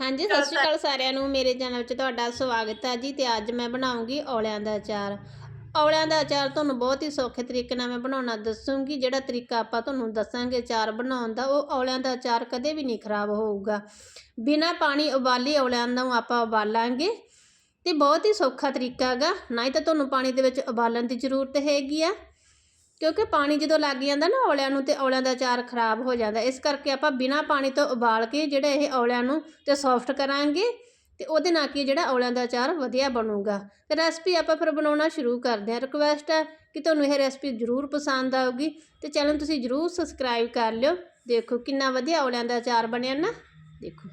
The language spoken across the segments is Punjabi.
ਹਾਂਜੀ ਸਤਿ ਸ਼੍ਰੀ ਅਕਾਲ ਸਾਰਿਆਂ ਨੂੰ। ਮੇਰੇ ਚੈਨਲ 'ਚ ਤੁਹਾਡਾ ਸਵਾਗਤ ਹੈ ਜੀ ਤੇ ਅੱਜ ਮੈਂ ਬਣਾਉਂਗੀ ਔਲਿਆਂ ਦਾ ਅਚਾਰ। ਔਲਿਆਂ ਦਾ ਅਚਾਰ ਤੁਹਾਨੂੰ ਬਹੁਤ ਹੀ ਸੌਖੇ ਤਰੀਕੇ ਨਾਲ ਮੈਂ ਬਣਾਉਣਾ ਦੱਸੂਗੀ। ਜਿਹੜਾ ਤਰੀਕਾ ਆਪਾਂ ਤੁਹਾਨੂੰ ਦੱਸਾਂਗੇ ਅਚਾਰ ਬਣਾਉਣ ਦਾ ਉਹ ਔਲਿਆਂ ਦਾ ਅਚਾਰ ਕਦੇ ਵੀ ਨਹੀਂ ਖਰਾਬ ਹੋਊਗਾ। ਬਿਨਾ ਪਾਣੀ ਉਬਾਲੀ ਔਲਿਆਂ ਨੂੰ ਆਪਾਂ ਉਬਾਲਾਂਗੇ ਤੇ ਬਹੁਤ ਹੀ ਸੌਖਾ ਤਰੀਕਾ ਹੈਗਾ। ਨਾ ਹੀ ਤਾਂ ਤੁਹਾਨੂੰ ਪਾਣੀ ਦੇ ਵਿੱਚ ਉਬਾਲਣ ਦੀ ਜ਼ਰੂਰਤ ਹੈਗੀ ਆ। ਕਿਉਂਕਿ ਪਾਣੀ ਜਦੋਂ ਲੱਗ ਜਾਂਦਾ ਨਾ ਔਲਿਆਂ ਨੂੰ ਤੇ ਔਲਿਆਂ ਦਾ ਅਚਾਰ ਖਰਾਬ ਹੋ ਜਾਂਦਾ। ਇਸ ਕਰਕੇ ਆਪਾਂ ਬਿਨਾ ਪਾਣੀ ਤੋਂ ਉਬਾਲ ਕੇ ਜਿਹੜਾ ਇਹ ਔਲਿਆਂ ਨੂੰ ਤੇ ਸੌਫਟ ਕਰਾਂਗੇ ਤੇ ਉਹਦੇ ਨਾਲ ਕੀ ਜਿਹੜਾ ਔਲਿਆਂ ਦਾ ਅਚਾਰ ਵਧੀਆ ਬਣੂਗਾ। ਤੇ ਰੈਸਪੀ ਆਪਾਂ ਫਿਰ ਬਣਾਉਣਾ ਸ਼ੁਰੂ ਕਰਦੇ ਹਾਂ। ਰਿਕੁਐਸਟ ਹੈ ਕਿ ਤੁਹਾਨੂੰ ਇਹ ਰੈਸਪੀ ਜ਼ਰੂਰ ਪਸੰਦ ਆਊਗੀ ਤੇ ਚੈਨਲ ਤੁਸੀਂ ਜ਼ਰੂਰ ਸਬਸਕ੍ਰਾਈਬ ਕਰ ਲਿਓ। ਦੇਖੋ ਕਿੰਨਾ ਵਧੀਆ ਔਲਿਆਂ ਦਾ ਅਚਾਰ ਬਣਿਆ ਨਾ। ਦੇਖੋ।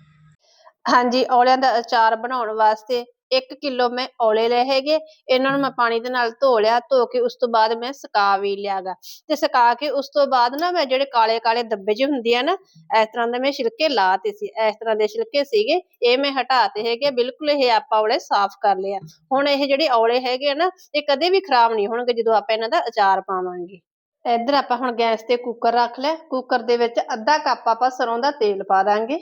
ਹਾਂਜੀ, ਔਲਿਆਂ ਦਾ ਅਚਾਰ ਬਣਾਉਣ ਵਾਸਤੇ 1 ਕਿਲੋ ਮੈਂ ਔਲੇ ਲਏ ਹੈਗੇ ਇਹਨਾਂ ਨੂੰ ਮੈਂ ਪਾਣੀ ਦੇ ਨਾਲ ਧੋ ਲਿਆ ਧੋ ਕੇ ਉਸ ਤੋਂ ਬਾਅਦ ਮੈਂ ਸੁਕਾ ਵੀ ਲਿਆਗਾ। ਤੇ ਸੁਕਾ ਕੇ ਉਸ ਤੋਂ ਬਾਅਦ ਨਾ ਮੈਂ ਜਿਹੜੇ ਕਾਲੇ ਕਾਲੇ ਦੱਬੇ ਜਿਹੇ ਹੁੰਦੇ ਆ ਨਾ ਇਸ ਤਰ੍ਹਾਂ ਦੇ ਮੈਂ ਛਿਲਕੇ ਲਾਤੇ ਸੀ ਇਸ ਤਰ੍ਹਾਂ ਦੇ ਛਿਲਕੇ ਸੀਗੇ ਇਹ ਮੈਂ ਹਟਾਤੇ ਹੈਗੇ ਬਿਲਕੁਲ ਇਹ ਆਪਾਂ ਔਲੇ ਸਾਫ਼ ਕਰ ਲਿਆ ਹੁਣ ਇਹ ਜਿਹੜੇ ਔਲੇ ਹੈਗੇ ਆ ਨਾ ਇਹ ਕਦੇ ਵੀ ਖਰਾਬ ਨਹੀਂ ਹੋਣਗੇ ਜਦੋਂ ਆਪਾਂ ਇਹਨਾਂ ਦਾ ਅਚਾਰ ਪਾਵਾਂਗੇ। ਇੱਧਰ ਆਪਾਂ ਹੁਣ ਗੈਸ ਤੇ ਕੁੱਕਰ ਰੱਖ ਲਿਆ ਕੁੱਕਰ ਦੇ ਵਿੱਚ ਅੱਧਾ ਕੱਪ ਆਪਾਂ ਸਰੋਂ ਦਾ ਤੇਲ ਪਾ ਦਾਂਗੇ।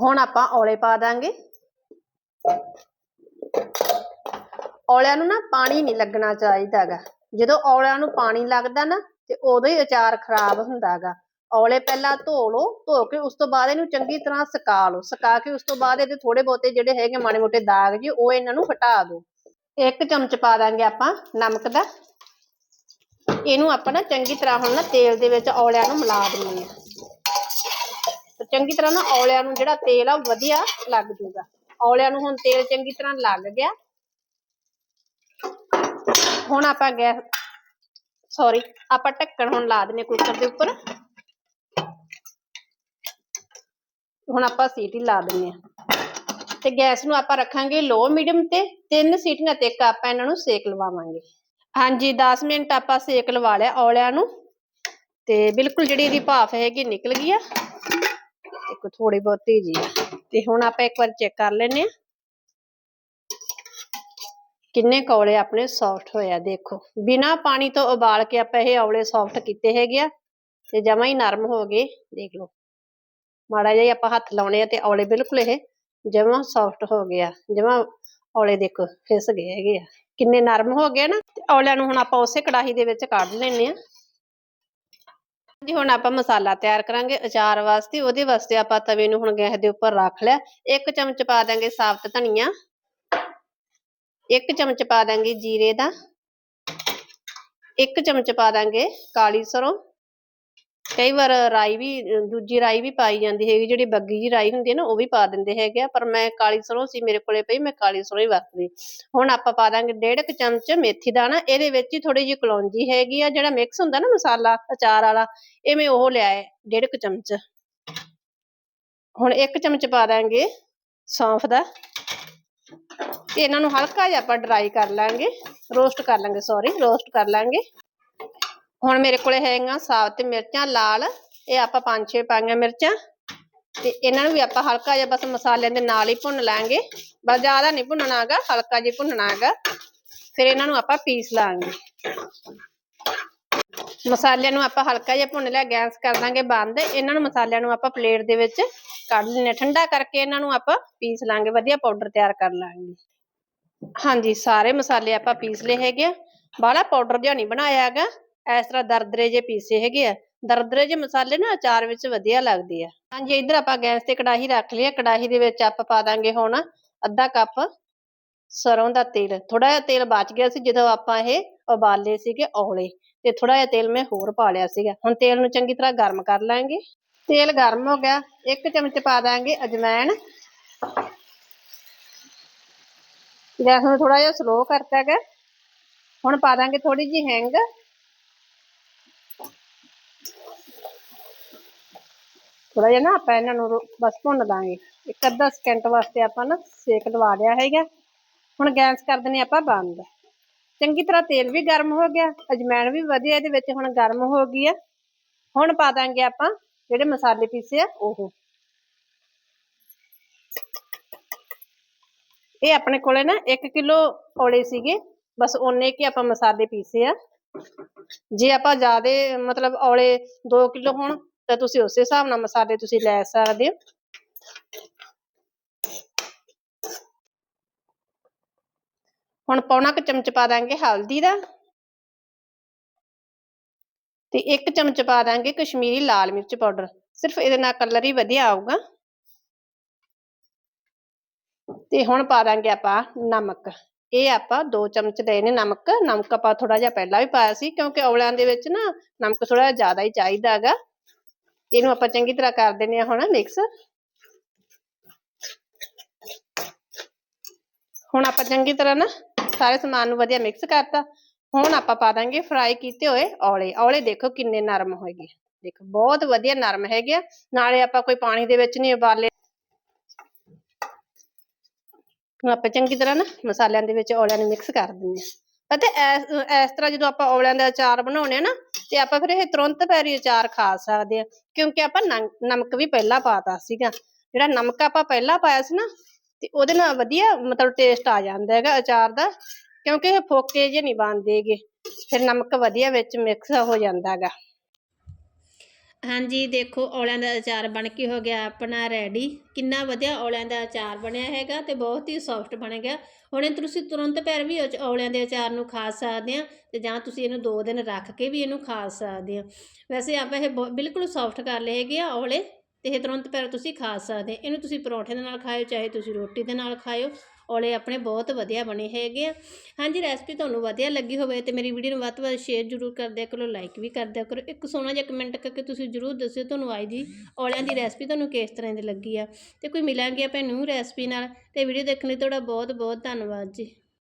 ਹੁਣ ਆਪਾਂ ਔਲੇ ਪਾ ਦਾਂਗੇ। ਔਲਿਆਂ ਨੂੰ ਨਾ ਪਾਣੀ ਨਹੀਂ ਲੱਗਣਾ ਚਾਹੀਦਾਗਾ। ਜਦੋਂ ਔਲਿਆਂ ਨੂੰ ਪਾਣੀ ਲੱਗਦਾ ਨਾ, ਤੇ ਉਦੋਂ ਹੀ ਅਚਾਰ ਖਰਾਬ ਹੁੰਦਾਗਾ। ਔਲੇ ਪਹਿਲਾਂ ਧੋ ਲਓ, ਧੋ ਕੇ ਉਸ ਤੋਂ ਬਾਅਦ ਇਹਨੂੰ ਚੰਗੀ ਤਰ੍ਹਾਂ ਸੁਕਾ ਲਓ। ਸੁਕਾ ਕੇ ਉਸ ਤੋਂ ਬਾਅਦ ਇਹਦੇ ਥੋੜੇ ਬਹੁਤੇ ਜਿਹੜੇ ਹੈਗੇ ਮਾੜੇ ਮੋਟੇ ਦਾਗ ਜੀ, ਉਹ ਇਹਨਾਂ ਨੂੰ ਹਟਾ ਦਿਓ। ਇੱਕ ਚਮਚ ਪਾ ਦਾਂਗੇ ਆਪਾਂ ਨਮਕ ਦਾ। ਇਹਨੂੰ ਆਪਾਂ ਨਾ ਚੰਗੀ ਤਰ੍ਹਾਂ ਹੁਣ ਨਾ ਤੇਲ ਦੇ ਵਿੱਚ ਔਲਿਆਂ ਨੂੰ ਮਿਲਾ ਦਿੰਦੇ ਆ ਚੰਗੀ ਤਰ੍ਹਾਂ ਨਾ ਔਲਿਆਂ ਨੂੰ ਜਿਹੜਾ ਤੇਲ ਆ, ਉਹ ਵਧੀਆ ਲੱਗ ਜੂਗਾ ਔਲਿਆਂ ਨੂੰ ਹੁਣ ਤੇਲ ਚੰਗੀ ਤਰ੍ਹਾਂ ਲੱਗ ਗਿਆ। ਹੁਣ ਆਪਾਂ ਗੈਸ ਸੌਰੀ ਆਪਾਂ ਢੱਕਣ ਹੁਣ ਲਾ ਦਿੰਨੇ ਕੁੱਕਰ ਦੇ ਉੱਪਰ। ਹੁਣ ਆਪਾਂ ਸੀਟੀ ਲਾ ਦਿੰਨੇ ਆ ਤੇ ਗੈਸ ਨੂੰ ਆਪਾਂ ਰੱਖਾਂਗੇ ਲੋ ਮੀਡੀਅਮ ਤੇ ਤਿੰਨ ਸੀਟੀਆਂ ਤੇ ਇੱਕ ਆਪਾਂ ਇਹਨਾਂ ਨੂੰ ਸੇਕ ਲਵਾਵਾਂਗੇ। ਹਾਂਜੀ 10 ਮਿੰਟ ਆਪਾਂ ਸੇਕ ਲਵਾ ਲਿਆ ਔਲਿਆਂ ਨੂੰ। ਤੇ ਬਿਲਕੁਲ ਜਿਹੜੀ ਇਹਦੀ ਭਾਫ ਹੈਗੀ ਨਿਕਲ ਗਈ ਆ। ਇੱਕ ਥੋੜੀ ਬਹੁਤੀ ਜੀ। ਆ ਤੇ ਹੁਣ ਆਪਾਂ ਇੱਕ ਵਾਰ ਚੈੱਕ ਕਰ ਲੈਨੇ ਆ ਕਿੰਨੇ ਕੌਲੇ ਆਪਣੇ ਸੌਫਟ ਹੋਇਆ ਦੇਖੋ। ਬਿਨਾ ਪਾਣੀ ਤੋਂ ਉਬਾਲ ਕੇ ਆਪਾਂ ਇਹ ਔਲੇ ਸੌਫਟ ਕੀਤੇ ਹੈਗੇ ਆ, ਤੇ ਜਮਾ ਹੀ ਨਰਮ ਹੋ ਗਏ, ਦੇਖ ਲਓ। ਮਾੜਾ ਜਿਹਾ ਆਪਾਂ ਹੱਥ ਲਾਉਣੇ ਆ ਤੇ ਔਲੇ ਬਿਲਕੁਲ ਇਹ ਜਮਾ ਸੌਫਟ ਹੋ ਗਿਆ ਜਮਾ ਔਲੇ ਦੇਖੋ ਫਿਸ ਗਏ ਹੈਗੇ ਆ। ਕਿੰਨੇ ਨਰਮ ਹੋ ਗਏ ਨਾ, ਤੇ ਔਲਿਆਂ ਨੂੰ ਹੁਣ ਆਪਾਂ ਉਸੇ ਕੜਾਹੀ ਦੇ ਵਿੱਚ ਕੱਢ ਲੈਣੇ ਆ ਜੀ, ਹੁਣ ਆਪਾਂ ਮਸਾਲਾ ਤਿਆਰ ਕਰਾਂਗੇ ਅਚਾਰ ਵਾਸਤੇ, ਉਹਦੇ ਵਾਸਤੇ ਆਪਾਂ ਤਵੇ ਨੂੰ ਹੁਣ ਗੈਸ ਦੇ ਉੱਪਰ ਰੱਖ ਲਿਆ। ਇੱਕ ਚਮਚ ਪਾ ਦਾਂਗੇ ਸਾਬਤ ਧਨੀਆ, ਇੱਕ ਚਮਚ ਪਾ ਦਾਂਗੇ ਜੀਰੇ ਦਾ, ਇੱਕ ਚਮਚ ਪਾ ਦਾਂਗੇ ਕਾਲੀ ਸਰੋਂ ਕਈ ਵਾਰ ਰਾਈ ਵੀ, ਦੂਜੀ ਰਾਈ ਵੀ ਪਾਈ ਜਾਂਦੀ ਹੈਗੀ, ਜਿਹੜੀ ਬੱਗੀ ਜੀ ਰਾਈ ਹੁੰਦੀ ਹੈ ਨਾ, ਉਹ ਵੀ ਪਾ ਦਿੰਦੇ ਹੈਗੇ ਆ, ਪਰ ਮੈਂ ਕਾਲੀ ਸਰੋਂ ਸੀ, ਮੇਰੇ ਕੋਲੇ ਪਈ, ਮੈਂ ਕਾਲੀ ਸਰੋਂ ਹੀ ਵਰਤਦੀ। ਹੁਣ ਆਪਾਂ ਪਾ ਦਾਂਗੇ ਡੇਢ ਕੁ ਚਮਚ ਮੇਥੀ ਦਾਣਾ, ਇਹਦੇ ਵਿੱਚ ਹੀ ਥੋੜੀ ਜਿਹੀ ਕਲੌਂਜੀ ਹੈਗੀ ਆ, ਜਿਹੜਾ ਮਿਕਸ ਹੁੰਦਾ ਨਾ ਮਸਾਲਾ, ਅਚਾਰ ਵਾਲਾ ਇਹ ਮੈਂ ਉਹ ਲਿਆ ਹੈ ਡੇਢ ਕੁ ਚਮਚ। ਹੁਣ ਇੱਕ ਚਮਚ ਪਾ ਦਾਂਗੇ ਸੌਂਫ ਦਾ। ਤੇ ਇਹਨਾਂ ਨੂੰ ਹਲਕਾ ਜਿਹਾ ਆਪਾਂ ਡਰਾਈ ਕਰ ਲਾਂਗੇ ਰੋਸਟ ਕਰ ਲਾਂਗੇ ਸੌਰੀ ਰੋਸਟ ਕਰ ਲਾਂਗੇ। ਹੁਣ ਮੇਰੇ ਕੋਲੇ ਹੈਗੀਆਂ ਸਾਬਤ ਮਿਰਚਾਂ ਲਾਲ, ਇਹ ਆਪਾਂ ਪੰਜ ਛੇ ਪਾਈਆਂ ਮਿਰਚਾਂ ਤੇ ਇਹਨਾਂ ਨੂੰ ਵੀ ਆਪਾਂ ਹਲਕਾ ਜਿਹਾ ਬਸ ਮਸਾਲਿਆਂ ਦੇ ਨਾਲ ਹੀ ਭੁੰਨ ਲਾਂਗੇ। ਬਸ ਜ਼ਿਆਦਾ ਨਹੀਂ ਹੈਗਾ, ਹਲਕਾ ਜਿਹਾ ਭੁੰਨਣਾ ਹੈਗਾ। ਫਿਰ ਇਹਨਾਂ ਨੂੰ ਆਪਾਂ ਪੀਸ ਲਾਂਗੇ। ਮਸਾਲਿਆਂ ਨੂੰ ਆਪਾਂ ਹਲਕਾ ਜਿਹਾ ਭੁੰਨ ਲਿਆ, ਗੈਸ ਕਰ ਦਾਂਗੇ ਬੰਦ। ਇਹਨਾਂ ਨੂੰ ਮਸਾਲਿਆਂ ਨੂੰ ਆਪਾਂ ਪਲੇਟ ਦੇ ਵਿੱਚ ਕੱਢ ਲੈਣੇ ਠੰਡਾ ਕਰਕੇ ਇਹਨਾਂ ਨੂੰ ਆਪਾਂ ਪੀਸ ਲਾਂਗੇ, ਵਧੀਆ ਪਾਊਡਰ ਤਿਆਰ ਕਰ ਲਾਂਗੇ। ਹਾਂਜੀ, ਸਾਰੇ ਮਸਾਲੇ ਆਪਾਂ ਪੀਸ ਲਏ ਹੈਗੇ ਆ। ਬਾਹਲਾ ਪਾਊਡਰ ਜਿਹਾ ਨਹੀਂ ਬਣਾਇਆ ਹੈਗਾ। ਇਸ ਤਰ੍ਹਾਂ ਦਰਦਰੇ ਜੇ ਪੀਸੇ ਹੈਗੇ ਆ। ਦਰਦਰੇ ਜੇ ਮਸਾਲੇ ਨਾ ਅਚਾਰ ਵਿੱਚ ਵਧੀਆ ਲੱਗਦੇ ਆ। ਹਾਂਜੀ, ਇੱਧਰ ਆਪਾਂ ਗੈਸ ਤੇ ਕੜਾਹੀ ਰੱਖ ਲਈ ਆ। ਕੜਾਹੀ ਦੇ ਵਿੱਚ ਆਪਾਂ ਪਾ ਦਾਂਗੇ ਹੁਣ ਅੱਧਾ ਕੱਪ ਸਰੋਂ ਦਾ ਤੇਲ। ਥੋੜਾ ਜਿਹਾ ਤੇਲ ਬਚ ਗਿਆ ਸੀ ਜਦੋਂ ਆਪਾਂ ਇਹ ਉਬਾਲੇ ਸੀਗੇ ਔਲੇ ਤੇ ਥੋੜਾ ਜਿਹਾ ਤੇਲ ਮੈਂ ਹੋਰ ਪਾ ਲਿਆ ਸੀਗਾ। ਹੁਣ ਤੇਲ ਨੂੰ ਚੰਗੀ ਤਰ੍ਹਾਂ ਗਰਮ ਕਰ ਲਾਂਗੇ। ਤੇਲ ਗਰਮ ਹੋ ਗਿਆ। ਇੱਕ ਚਮਚ ਪਾ ਦਾਂਗੇ ਅਜਵਾਇਣ ਗੈਸ ਨੂੰ ਥੋੜਾ ਜਿਹਾ ਸਲੋ ਕਰਤਾ ਗਿਆ। ਹੁਣ ਪਾ ਦਾਂਗੇ ਥੋੜੀ ਜਿਹੀ ਹਿੰਗ। ਥੋੜਾ ਜਿਹਾ ਨਾ ਆਪਾਂ ਇਹਨਾਂ ਨੂੰ ਬਸ ਭੁੰਨ ਦਾਂਗੇ। ਇੱਕ ਅੱਧਾ ਸਕਿੰਟ ਵਾਸਤੇ ਆਪਾਂ ਨਾ ਸੇਕ ਲਵਾ ਲਿਆ ਹੈਗਾ। ਹੁਣ ਗੈਸ ਕਰ ਦਿੰਦੇ ਆਪਾਂ ਬੰਦ। ਚੰਗੀ ਤਰ੍ਹਾਂ ਤੇਲ ਵੀ ਗਰਮ ਹੋ ਗਿਆ ਅਜਵਾਇਣ ਵੀ ਵਧੀਆ ਇਹਦੇ ਵਿੱਚ ਹੁਣ ਗਰਮ ਹੋ ਗਈ ਆ। ਹੁਣ ਪਾ ਦਾਂਗੇ ਆਪਾਂ ਜਿਹੜੇ ਮਸਾਲੇ ਪੀਸੇ ਆ, ਉਹ। ਇਹ ਆਪਣੇ ਕੋਲੇ ਨਾ 1 ਕਿਲੋ ਔਲੇ ਸੀਗੇ, ਬਸ ਓਨੇ ਕਿ ਆਪਾਂ ਮਸਾਲੇ ਪੀਸੇ ਆ। ਜੇ ਆਪਾਂ ਜ਼ਿਆਦੇ ਮਤਲਬ ਔਲੇ 2 ਕਿਲੋ ਹੋਣ ਤਾਂ ਤੁਸੀਂ ਉਸੇ ਹਿਸਾਬ ਨਾਲ ਮਸਾਲੇ ਤੁਸੀਂ ਲੈ ਸਕਦੇ ਹੋ। ਹੁਣ ਪੌਣਾ ਕ ਚਮਚ ਪਾ ਦਾਂਗੇ ਹਲਦੀ ਦਾ। ਤੇ ਇੱਕ ਚਮਚ ਪਾ ਦਾਂਗੇ ਕਸ਼ਮੀਰੀ ਲਾਲ ਮਿਰਚ ਪਾਊਡਰ। ਸਿਰਫ ਇਹਦੇ ਨਾਲ ਕਲਰ ਹੀ ਵਧੀਆ ਆਊਗਾ। ਤੇ ਹੁਣ ਪਾ ਦਾਂਗੇ ਆਪਾਂ ਨਮਕ। ਇਹ ਆਪਾਂ ਦੋ ਚਮਚ ਲਏ ਨੇ ਨਮਕ। ਨਮਕ ਆਪਾਂ ਥੋੜਾ ਜਿਹਾ ਪਹਿਲਾਂ ਵੀ ਪਾਇਆ ਸੀ ਕਿਉਂਕਿ ਔਲਿਆਂ ਦੇ ਵਿੱਚ ਨਾ ਨਮਕ ਥੋੜਾ ਜ਼ਿਆਦਾ ਹੀ ਚਾਹੀਦਾ ਹੈਗਾ। ਇਹਨੂੰ ਆਪਾਂ ਚੰਗੀ ਤਰ੍ਹਾਂ ਕਰ ਦਿੰਨੇ ਆ ਹੁਣ ਮਿਕਸ ਹੁਣ ਆਪਾਂ ਚੰਗੀ ਤਰ੍ਹਾਂ ਨਾ ਸਾਰੇ ਸਮਾਨ ਨੂੰ ਵਧੀਆ ਮਿਕਸ ਕਰਤਾ। ਹੁਣ ਆਪਾਂ ਪਾ ਦਾਂਗੇ ਫਰਾਈ ਕੀਤੇ ਹੋਏ ਔਲੇ। ਔਲੇ ਦੇਖੋ ਕਿੰਨੇ ਨਰਮ ਹੋਏਗੇ ਦੇਖੋ, ਬਹੁਤ ਵਧੀਆ ਨਰਮ ਹੈਗੇ ਆ। ਨਾਲੇ ਆਪਾਂ ਕੋਈ ਪਾਣੀ ਦੇ ਵਿੱਚ ਨਹੀਂ ਉਬਾਲੇ। ਹੁਣ ਆਪਾਂ ਚੰਗੀ ਤਰ੍ਹਾਂ ਨਾ ਮਸਾਲਿਆਂ ਦੇ ਵਿੱਚ ਔਲਿਆਂ ਨੂੰ ਮਿਕਸ ਕਰ ਦਿੰਦੇ ਆ ਅਤੇ ਇਸ ਤਰ੍ਹਾਂ ਜਦੋਂ ਆਪਾਂ ਔਲਿਆਂ ਦਾ ਅਚਾਰ ਬਣਾਉਣੇ ਆ ਨਾ, ਤੇ ਆਪਾਂ ਫਿਰ ਇਹ ਤੁਰੰਤ ਪੈਰੀ ਅਚਾਰ ਖਾ ਸਕਦੇ ਆ ਕਿਉਂਕਿ ਆਪਾਂ ਨਮਕ ਵੀ ਪਹਿਲਾਂ ਪਾਤਾ ਸੀਗਾ। ਜਿਹੜਾ ਨਮਕ ਆਪਾਂ ਪਹਿਲਾਂ ਪਾਇਆ ਸੀ ਨਾ, ਤੇ ਉਹਦੇ ਨਾਲ ਵਧੀਆ ਮਤਲਬ ਟੇਸਟ ਆ ਜਾਂਦਾ ਹੈਗਾ ਅਚਾਰ ਦਾ, ਕਿਉਂਕਿ ਇਹ ਫੋਕੇ ਜਿਹੇ ਨਹੀਂ ਬਣਦੇਗੇ ਫਿਰ ਨਮਕ ਵਧੀਆ ਵਿੱਚ ਮਿਕਸ ਹੋ ਜਾਂਦਾ ਹੈਗਾ। ਹਾਂਜੀ, ਦੇਖੋ, ਔਲਿਆਂ ਦਾ ਅਚਾਰ ਬਣ ਕੇ ਹੋ ਗਿਆ ਆਪਣਾ ਰੈਡੀ ਕਿੰਨਾ ਵਧੀਆ ਔਲਿਆਂ ਦਾ ਅਚਾਰ ਬਣਿਆ ਹੈਗਾ ਤੇ ਬਹੁਤ ਹੀ ਸੌਫਟ ਬਣ ਗਿਆ। ਹੁਣ ਇਹ ਤੁਸੀਂ ਤੁਰੰਤ ਪੈਰ ਵੀ ਉਹ ਔਲਿਆਂ ਦੇ ਅਚਾਰ ਨੂੰ ਖਾ ਸਕਦੇ ਆ ਤੇ ਜਾਂ ਤੁਸੀਂ ਇਹਨੂੰ 2 ਦਿਨ ਰੱਖ ਕੇ ਵੀ ਇਹਨੂੰ ਖਾ ਸਕਦੇ ਆ। ਵੈਸੇ ਆਪਾਂ ਇਹ ਬਹੁ- ਬਿਲਕੁਲ ਸੌਫਟ ਕਰ ਲਏ ਹੈਗੇ ਆ ਔਲੇ ਤੇ ਇਹ ਤੁਰੰਤ ਪੈਰ ਤੁਸੀਂ ਖਾ ਸਕਦੇ ਇਹਨੂੰ ਤੁਸੀਂ ਪਰੌਂਠੇ ਦੇ ਨਾਲ ਖਾਓ ਚਾਹੇ ਤੁਸੀਂ ਰੋਟੀ ਦੇ ਨਾਲ ਖਾਓ ਔਲੇ ਆਪਣੇ ਬਹੁਤ ਵਧੀਆ ਬਣੇ ਹੈਗੇ ਆ। ਹਾਂਜੀ ਰੈਸਪੀ ਤੁਹਾਨੂੰ ਵਧੀਆ ਲੱਗੀ ਹੋਵੇ ਤੇ ਮੇਰੀ ਵੀਡੀਓ ਨੂੰ ਵੱਧ ਤੋਂ ਵੱਧ ਸ਼ੇਅਰ ਜ਼ਰੂਰ ਕਰ ਦਿਆ ਕਰੋ ਲਾਈਕ ਵੀ ਕਰ ਦਿਆ ਕਰੋ। ਇੱਕ ਸੋਹਣਾ ਜਿਹਾ ਕਮੈਂਟ ਕਰਕੇ ਤੁਸੀਂ ਜ਼ਰੂਰ ਦੱਸਿਓ ਤੁਹਾਨੂੰ ਅੱਜ ਦੀ ਔਲਿਆਂ ਦੀ ਰੈਸਪੀ ਤੁਹਾਨੂੰ ਕਿਸ ਤਰ੍ਹਾਂ ਦੀ ਲੱਗੀ ਆ। ਤੇ ਕੋਈ ਮਿਲਾਂਗੇ ਆਪਾਂ ਨਿਊ ਰੈਸਪੀ ਨਾਲ ਤੇ ਵੀਡੀਓ ਦੇਖਣ ਲਈ ਤੁਹਾਡਾ ਬਹੁਤ ਬਹੁਤ ਧੰਨਵਾਦ ਜੀ।